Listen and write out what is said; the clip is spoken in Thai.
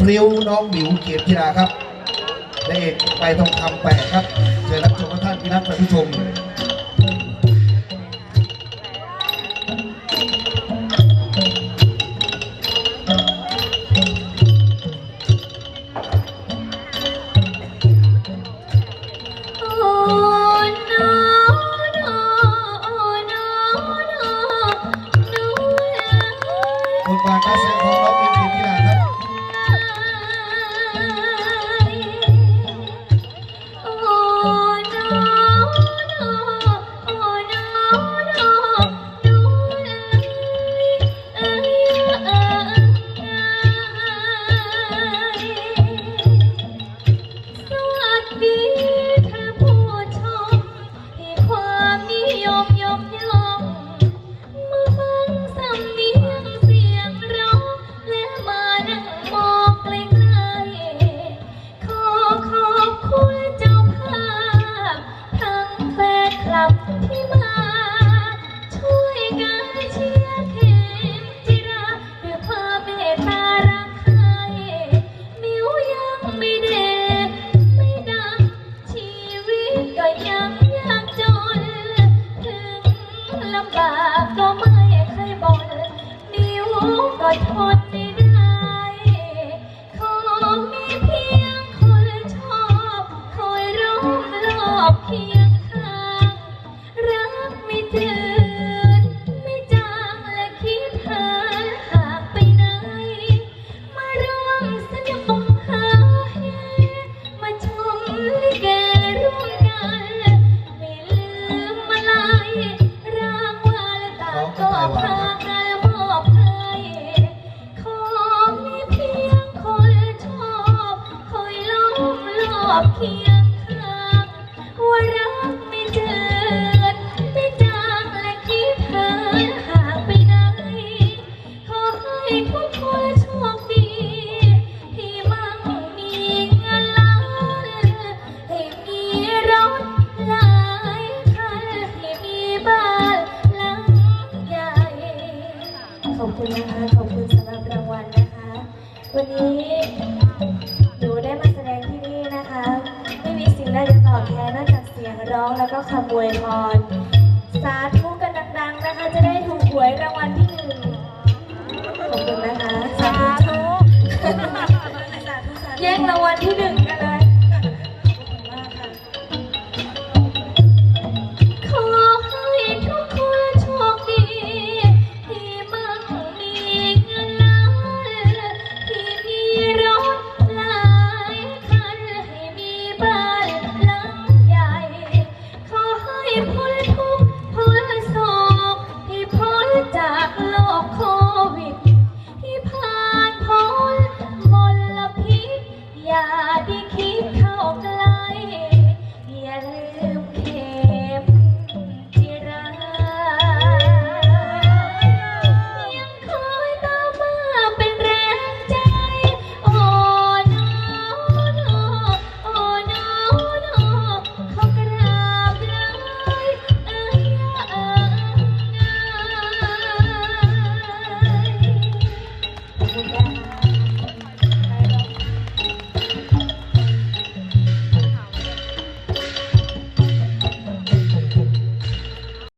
พลิ้วน้องหมิวเกียรติราครับและเอกไปทองคำแปดครับเชิญรับชมท่านพี่นักท่านผู้ชม วก็ทนไม่ได้ขอมีเพียงคนชอบคอยร้อมรอบเคียง ขอบคุณนะคะ ขอบคุณสำหรับรางวัลนะคะ วันนี้หนูได้มาแสดงที่นี่นะคะ ไม่มีสิ่งใดจะตอบแทนนอกจากเสียงร้องแล้วก็คำอวยพร สาธุกันดังๆนะคะ จะได้ถูกหวยรางวัลที่หนึ่งขอบคุณนะคะ สาธุแย่งรางวัลที่หนึ่งกันเล keep